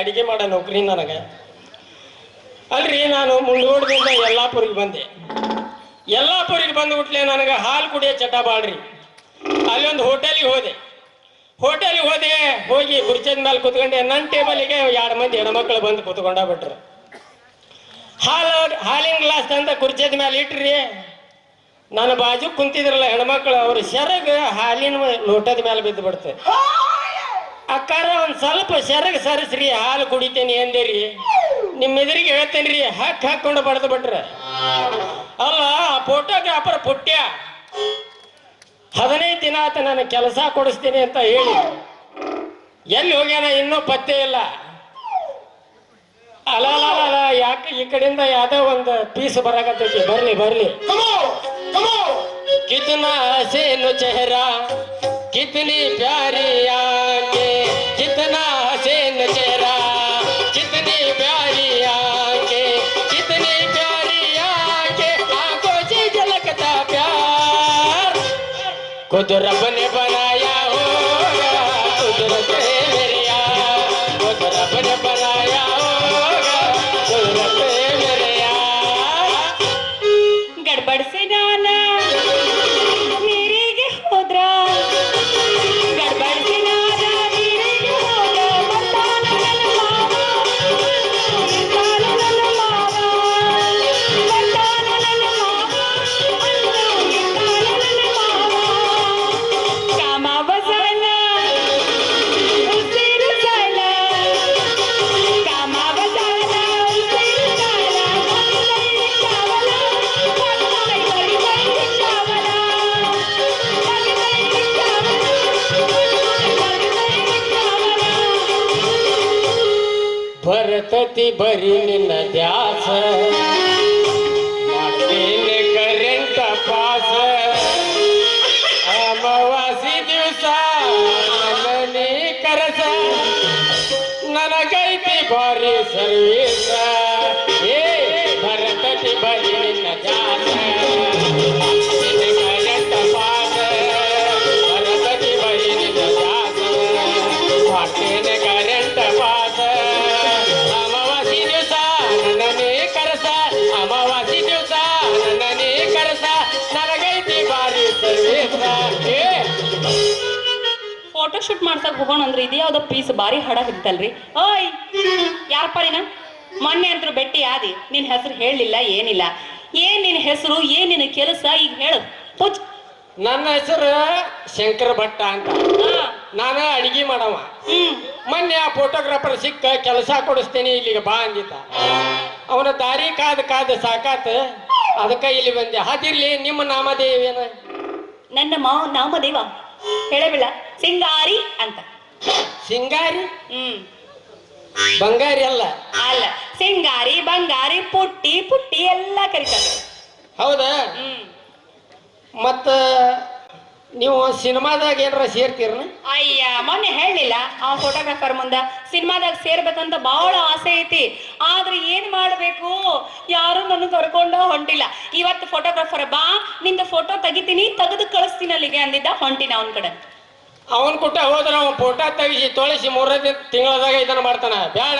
ಅಡಿಗೆ ಮಾಡೋ ನೌಕರಿ ನನಗೆ. ಅಲ್ರಿ, ನಾನು ಮುಳ್ಳೋಡದಿಂದ ಯಲ್ಲಾಪುರಿಗೆ ಬಂದೆ. ಯಲ್ಲಾಪುರಿಗೆ ಬಂದ್ಬಿಟ್ಲೆ ನನಗೆ ಹಾಲು ಕುಡಿಯೋ ಚಟ ಬಾಳ್ರಿ. ಅಲ್ಲೊಂದು ಹೋಟೆಲಿಗೆ ಹೋದೆ. ಹೋಟೆಲಿಗೆ ಹೋದೆ, ಹೋಗಿ ಕುರ್ಚದ ಮೇಲೆ ಕುತ್ಕೊಂಡೆ. ನನ್ನ ಟೇಬಲಿಗೆ ಎರಡು ಮಂದಿ ಹೆಣ್ಮಕ್ಳು ಬಂದು ಕುತ್ಕೊಂಡ ಬಿಟ್ರು. ಹಾಲು, ಹಾಲಿನ ಗ್ಲಾಸ್ ತಂದ ಕುರ್ಚದ ಮೇಲೆ ಇಟ್ರಿ. ನನ್ನ ಬಾಜು ಕುಂತಿದ್ರಲ್ಲ ಹೆಣ್ಮಕ್ಳು, ಅವ್ರ ಸೆರಗ ಹಾಲಿನ ಲೋಟದ ಮೇಲೆ ಬಿದ್ದು ಬಿಡ್ತೆ. ಅಕ್ಕಾರ ಒಂದ್ ಸ್ವಲ್ಪ ಸೆರಗ ಸರಿಸ್ರಿ ಹಾಲು ಕುಡಿತೇನೆ ಅಂದೇರಿ. ನಿಮ್ಮ ಎದುರಿಗೆ ಹೇಳ್ತೇನೆ ರೀ ಹಕ್ ಹಾಕೊಂಡು ಬಡದು ಬಿಟ್ರ. ಅಲ್ಲ ಫೋಟೋಗ್ರಾಫರ್ ಪುಟ್ಯ ಹದಿನೈದು ದಿನ ಆತ ನಾನು ಕೆಲಸ ಕೊಡಿಸ್ತೀನಿ ಅಂತ ಹೇಳಿ ಎಲ್ಲಿ ಹೋಗ್ಯಾನ ಇನ್ನೂ ಪತ್ತೆ ಇಲ್ಲ. ಅಲ ಯಾಕೆ ಈ ಕಡೆಯಿಂದ ಯಾವ್ದೋ ಒಂದು ಪೀಸ್ ಬರಾಕತ್ತೈತಿ ಬರ್ಲಿ ಬರ್ಲಿ. ಕಿತನಾ ಸೇನು ಚೆಹರಾ ಕಿತ್ನಿ ಪ್ಯಾರಿಯಾ. खुद रब ने ಬರ್ತತಿ ಬರೀ ನಿನ್ನ ದ್ಯಾಸ ಮಾಡ್ತೀನಿ ಕರೆಂಟ ಪಾಸ. ಅಮಾವಾಸಿ ದಿವಸ ನೀ ಕರಸ. ನನಗೈತಿ ಭಾರಿ ಸರ್ವೀಸ. ಶೂಟ್ ಮಾಡ್ಸಕ್ ಹೋಗೋಣ ಅಂದ್ರೆ ಇದ್ಯಾವ್ದೋ ಪೀಸ್ ಬಾರಿ ಹಡ ಹಿಡ್ತಲ್ರಿ. ಓಯ್ ಯಾರಪ್ಪ ನೀನ? ಮೊನ್ನೆ ಅಂತರು ಭೇಟಿ ಆದಿ ನಿನ್ ಹೆಸರು ಹೇಳಲಿಲ್ಲ ಏನಿಲ್ಲ. ಏನ್ ನಿನ್ ಹೆಸರು ಏನ್ ನಿನ್ನ ಕೆಲಸ ಈಗ ಹೇಳು. ಪುಚ್. ನನ್ನ ಹೆಸರು ಶಂಕರ ಭಟ್ಟ ಅಂತ. ನಾನ ಅಡಿಗೆ ಮಾಡವ. ಮೊನ್ನೆ ಆ ಫೋಟೋಗ್ರಾಫರ್ ಸಿಕ್ಕ ಕೆಲಸ ಕೊಡಿಸ್ತೀನಿ ಇಲ್ಲಿಗೆ ಬಾ ಅಂದಿದ್ದ. ಅವನ ದಾರಿ ಕಾದ ಕಾದ ಸಾಕಾತ ಅದಕ್ಕ ಇಲ್ಲಿ ಬಂದೆ. ಹಾದಿರ್ಲಿ ನಿಮ್ಮ ನಾಮದೇವೇನ? ನನ್ನ ಮಾವ ನಾಮದೇವ? ಹೇಳಬೇಡ ಸಿಂಗಾರಿ ಅಂತ. ಸಿಂಗಾರಿ? ಹ್ಮ್. ಬಂಗಾರಿ ಅಲ್ಲ? ಅಲ್ಲ. ಸಿಂಗಾರಿ ಬಂಗಾರಿ ಪುಟ್ಟಿ ಪುಟ್ಟಿ ಎಲ್ಲ ಕರಿತಾರೆ. ಹೌದಾ? ಹ್ಮ್. ಮತ್ತ ನೀವು ಸಿನಿಮಾದಾಗ ಏನಾರ ಸೇರ್ತೀರ ಅಯ್ಯ ಮೊನ್ನೆ ಹೇಳಿಲ್ಲ ಆ ಫೋಟೋಗ್ರಾಫರ್ ಮುಂದ. ಸಿನಿಮಾದಾಗ ಸೇರ್ಬೇಕಂತ ಬಹಳ ಆಸೆ ಐತಿ. ಆದ್ರೆ ಏನ್ ಮಾಡ್ಬೇಕು? ಯಾರು ನನ್ನ ಕರ್ಕೊಂಡ ಹೊಂಟಿಲ್ಲ. ಇವತ್ತು ಫೋಟೋಗ್ರಾಫರ್ ಬಾ ನಿಂದ ಫೋಟೋ ತೆಗಿತೀನಿ ತೆಗೆದು ಕಳಿಸ್ತೀನಿ ಅಲ್ಲಿಗೆ ಅಂದಿದ್ದ ಹೊಂಟಿನ ಅವನ ಕಡೆ. ಅವನ್ ಕೊಟ್ಟ ಹೋದ್ರೆ ಅವನು ಫೋಟೋ ತೆಗಿಸಿ ತೊಳಸಿ ಮೂರನೇ ತಿಂಗಳದಾಗ ಇದನ್ನ ಮಾಡ್ತಾನ. ಬೇಡ.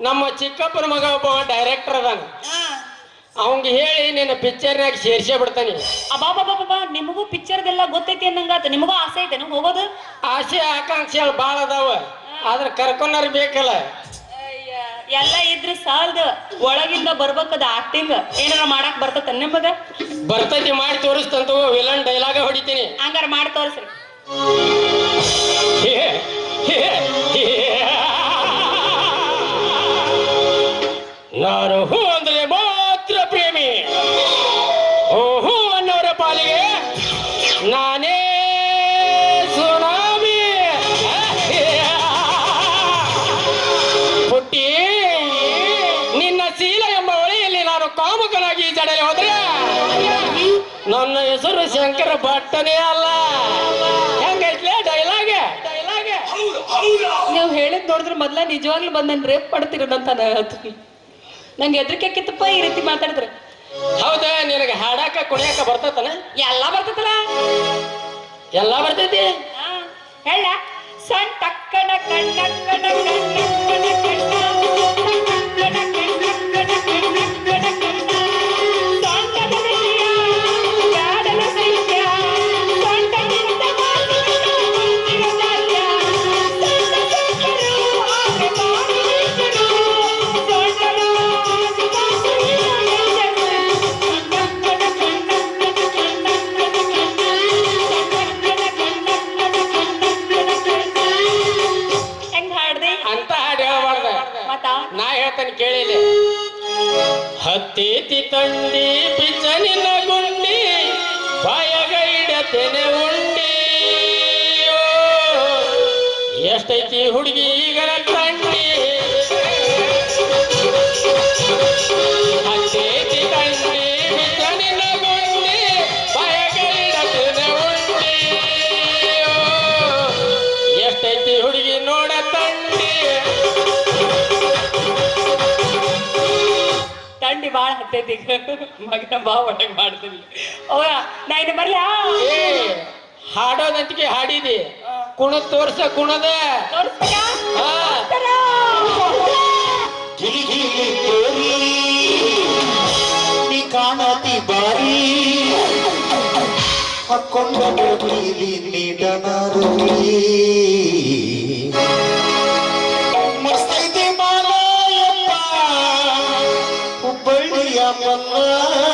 ನಮ್ಮ ಚಿಕ್ಕಪ್ಪನ ಮಗ ಒಬ್ಬ ಡೈರೆಕ್ಟರ್ ಅದಾನ. ಅವಂಗ ಹೇಳಿ ನಿನ್ನ ಪಿಕ್ಚರ್ನಾಗ ಸೇರ್ಸೇ ಬಿಡ್ತಾನೆ. ಅಬಾಬಾಬಾಬಾ ನಿಮಗೂ ಪಿಕ್ಚರ್ದೆಲ್ಲ ಗೊತ್ತೈತಿ ಅನ್ನಂಗಾತ. ನಿಮಗೂ ಆಸೆ ಐತೆ ಹೋಗೋದು? ಆಸೆ ಆಕಾಂಕ್ಷೆ ಭಾಳ ಅದಾವ. ಆದ್ರೆ ಕರ್ಕೊಂಡಾರ ಬೇಕಲ್ಲ. ಎಲ್ಲ ಇದ್ರೆ ಸಾಲದ. ಒಳಗಿಂದ ಬರ್ಬೇಕದ ಆಕ್ಟಿಂಗ್ ಏನಾರ ಮಾಡಕ್ ಬರ್ತದ ನಿಮಗ ಬರ್ತೈತಿ ಮಾಡಿ ತೋರಿಸ್ತಂತ ವಿಲನ್ ಡೈಲಾಗ ಹೊಡಿತೀನಿ. ಹಂಗಾರ ಮಾಡಿ ತೋರಿಸ್ರಿ. ನಾನು ಹೂ ಅಂದ್ರೆ ಮಾತ್ರ ಪ್ರೇಮಿ. ಹೂ ಅನ್ನೋರ ಪಾಲಿಗೆ ನಾನೇ ಬಟ್ಟನೇ ಅಲ್ಲ. ಹೆಂಗೈತ್ಲೆ ಡೈಲಾಗೆ? ಡೈಲಾಗೆ? ನೀವು ಹೇಳಿದ್ ನೋಡಿದ್ರೆ ಮೊದ್ಲ ನಿಜವಾಗ್ಲೂ ಬಂದ್ ನನ್ ರೇಪ್ ಪಡ್ತಿರೋದಂತ ನಂಗೆ ಹೆದರಿಕೆ ಕಿತ್ತಪ್ಪ ಈ ರೀತಿ ಮಾತಾಡಿದ್ರೆ. ಹೌದಾ ನಿನಗೆ ಹಾಡಾಕ ಕುಣಿಯಾಕ ಬರ್ತತನ? ಎಲ್ಲ ಬರ್ತತಲ್ಲ. ಎಲ್ಲ ಬರ್ತೈತಿ? ಹೇಳ. ಸಣ್ಣ ತಕ್ಕನ ಕಣ್ಣ. ತೆನೆ ಉಂಡಿ. ಎಷ್ಟೈತಿ ಹುಡುಗಿ ಈಗರ ಕಂಡಿ ಅಷ್ಟೈತಿ ಕಂಡಿ ಬಿತ್ತನಿನ ಎಷ್ಟೈತಿ ಹುಡುಗಿ ನೋಡ ತಂಡಿ ತಂಡಿ ಭಾಳ ಹತ್ತೈತಿ. ಮಗನ ಭಾಳ ಒಟ್ಟಿಗೆ ಮಾಡ್ತೀನಿ ಅವ ನಾ ಇನ್ನು ಬರಲ ಹಾಡೋದಂತಿಗೆ ಹಾಡಿದಿ. ಕುಣ ತೋರ್ಸ ಕುಣದ. ಕಾಣತಿ ಬಾರಿ. ಹಕ್ಕೊಂಡ ನೀಡನಾರು ಮಸ್ತೈತೆ ಮಾಲಾಯಪ್ಪ ಹುಬ್ಬಳ್ಳಿಯ ಮಲ್ಲ.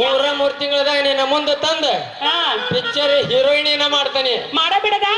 ಮೂರ ಮೂರ್ ತಿಂಗಳದಾಗ ನಿನ್ನ ಮುಂದೆ ತಂದ. ಪಿಕ್ಚರ್ ಹೀರೋಯಿನ್ ಏನ ಮಾಡ್ತಾನೆ. ಮಾಡಬಿಡದ